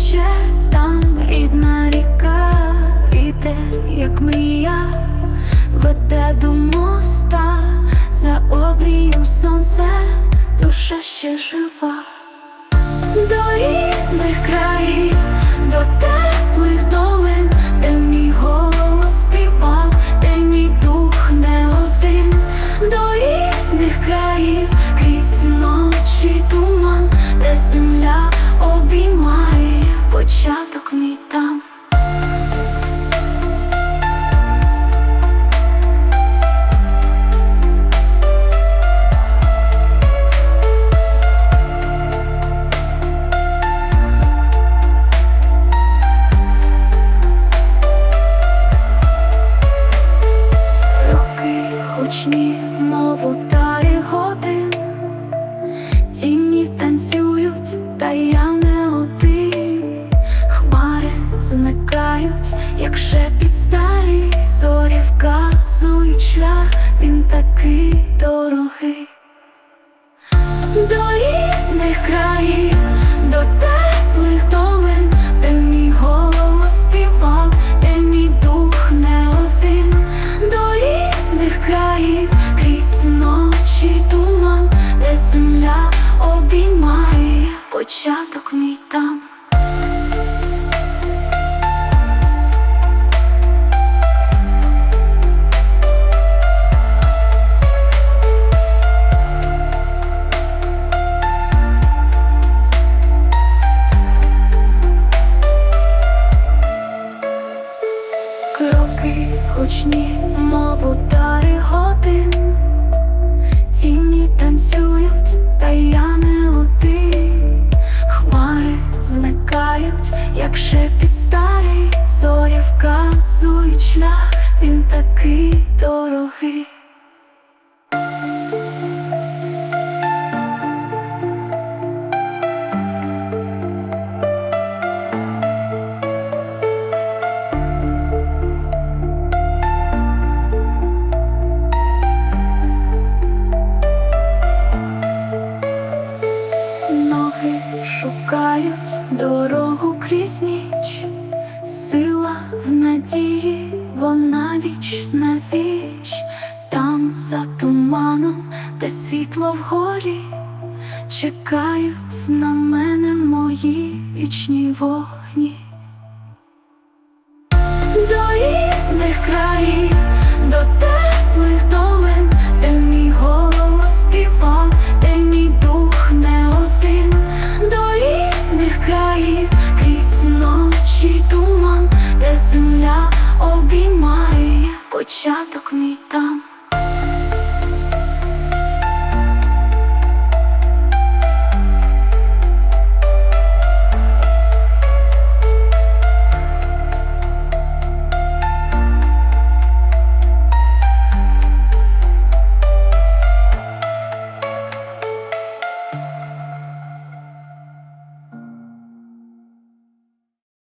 поче там рідна ріка, вітер, як мрія, веде до моста, за обрієм сонце, душа ще жива. До рідних країв, до теплих та я не один. Хмари зникають, як шепіт старі зорі вказують шлях, він такий дорогий. Кроки гучні, мов удари годин, тіні танцюють, та я шукають дорогу крізь ніч, сила в надії, вона віч на віч, там за туманом, де світло вгорі, чекають на мене мої вічні вогні.